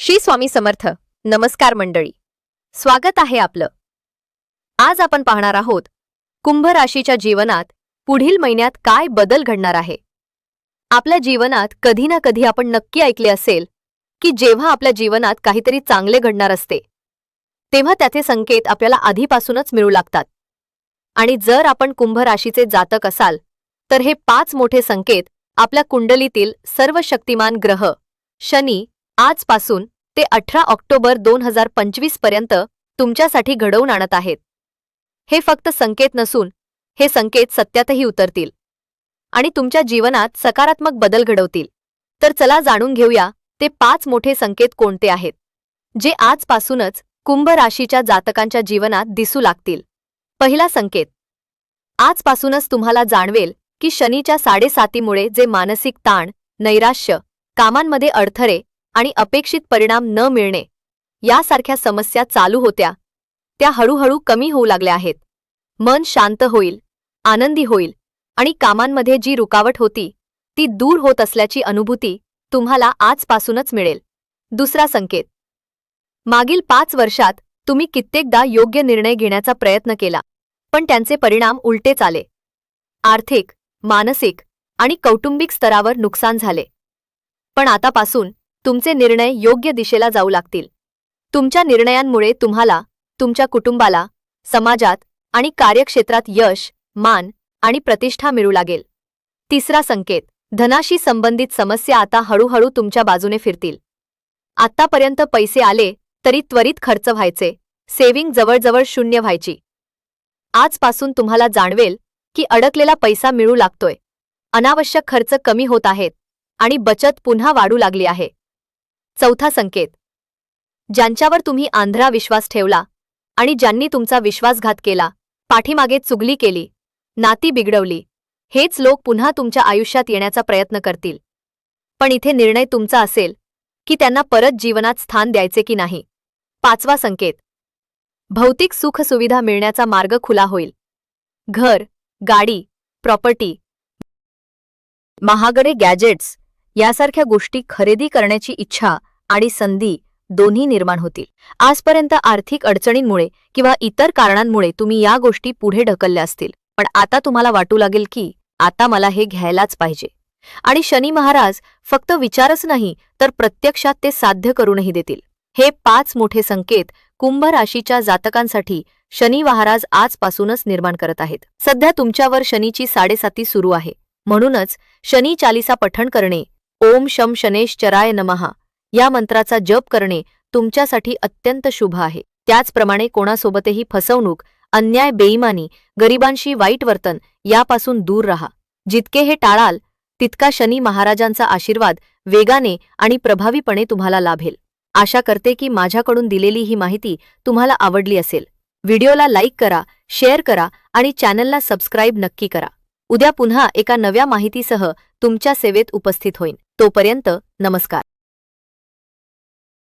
श्री स्वामी समर्थ. नमस्कार मंडळी. स्वागत आहे आपलं. आज आपण पाहणार आहोत कुंभ राशीच्या जीवनात पुढील महिन्यात काय बदल घडणार आहे? आपल्या जीवनात कधी ना कधी आपण नक्की ऐकले असेल की जेव्हा आपल्या जीवनात काहीतरी चांगले घडणार असते तेव्हा त्याचे संकेत आपल्याला आधीपासूनच मिळू लागतात. आणि जर आपण कुंभ राशीचे जातक असाल तर हे पाच मोठे संकेत आपल्या कुंडलीतील सर्व शक्तिमान ग्रह शनी आजपासून ते अठरा ऑक्टोबर दोन हजार पंचवीसपर्यंत तुमच्यासाठी घडवून आणत आहेत. हे फक्त संकेत नसून हे संकेत सत्यातही उतरतील. आणि तुमच्या जीवनात सकारात्मक बदल घडवतील. तर चला जाणून घेऊया ते पाच मोठे संकेत कोणते आहेत? जे आजपासूनच कुंभ राशीच्या जातकांच्या जीवनात दिसू लागतील. पहिला संकेत. आजपासूनच तुम्हाला जाणवेल की शनीच्या साडेसातीमुळे जे मानसिक ताण नैराश्य कामांमध्ये अडथळे आणि अपेक्षित परिणाम न मिळणे यासारख्या समस्या चालू होत्या. त्या हळूहळू कमी होऊ लागल्या आहेत. मन शांत होईल आनंदी होईल आणि कामांमध्ये जी रुकावट होती ती दूर होत असल्याची अनुभूती तुम्हाला आजपासूनच मिळेल. दुसरा संकेत. मागील पाच वर्षात तुम्ही कित्येकदा योग्य निर्णय घेण्याचा प्रयत्न केला पण त्यांचे परिणाम उलटेच आले. आर्थिक मानसिक आणि कौटुंबिक स्तरावर नुकसान झाले. पण आतापासून तुमचे निर्णय योग्य दिशेला जाऊ लागतील. तुमच्या निर्णयांमुळे तुम्हाला तुमच्या कुटुंबाला समाजात आणि कार्यक्षेत्रात यश मान आणि प्रतिष्ठा मिळू लागेल. तिसरा संकेत धनाशी संबंधित समस्या आता हळूहळू तुमच्या बाजूने फिरतील. आत्तापर्यंत पैसे आले तरी त्वरित खर्च व्हायचे सेव्हिंग जवळजवळ शून्य व्हायची. आजपासून तुम्हाला जाणवेल की अडकलेला पैसा मिळू लागतोय. अनावश्यक खर्च कमी होत आहेत आणि बचत पुन्हा वाढू लागली आहे. चौथा संकेत. ज्यांच्यावर तुम्ही आंध्रा विश्वास ठेवला आणि ज्यांनी तुमचा विश्वासघात केला पाठीमागे चुगली केली नाती बिघडवली हेच लोक पुन्हा तुमच्या आयुष्यात येण्याचा प्रयत्न करतील. पण इथे निर्णय तुमचा असेल की त्यांना परत जीवनात स्थान द्यायचे की नाही. पाचवा संकेत. भौतिक सुखसुविधा मिळण्याचा मार्ग खुला होईल. घर गाडी प्रॉपर्टी महागडे गॅजेट्स यासारख्या गोष्टी खरेदी करण्याची इच्छा आणि संधी दोन्ही निर्माण होतील. आजपर्यंत आर्थिक अडचणींमुळे किंवा इतर कारणांमुळे तुम्ही या गोष्टी पुढे ढकलल्या असतील. पण आता तुम्हाला वाटू लागेल की आता मला हे घ्यायलाच पाहिजे. आणि शनी महाराज फक्त विचारच नाही तर प्रत्यक्षात ते साध्य करूनही देतील. हे पाच मोठे संकेत कुंभ राशीच्या जातकांसाठी शनी महाराज आजपासूनच निर्माण करत आहेत. सध्या तुमच्यावर शनीची साडेसाती सुरू आहे. म्हणूनच शनी चालिसा पठण करणे. ओम शम शनेश चराय नमहा या मंत्राचा जप करणे तुमच्यासाठी अत्यंत शुभ आहे. त्याचप्रमाणे कोणासोबतही फसवणूक अन्याय बेईमानी गरिबांशी वाईट वर्तन यापासून दूर राहा. जितके हे टाळाल तितका शनी महाराजांचा आशीर्वाद वेगाने आणि प्रभावीपणे तुम्हाला लाभेल. आशा करते की माझ्याकडून दिलेली ही माहिती तुम्हाला आवडली असेल. व्हिडिओला लाईक करा शेअर करा आणि चॅनलला सबस्क्राईब नक्की करा. उद्या पुन्हा एका नव्या माहितीसह तुमच्या सेवेत उपस्थित होईन. तोपर्यंत नमस्कार.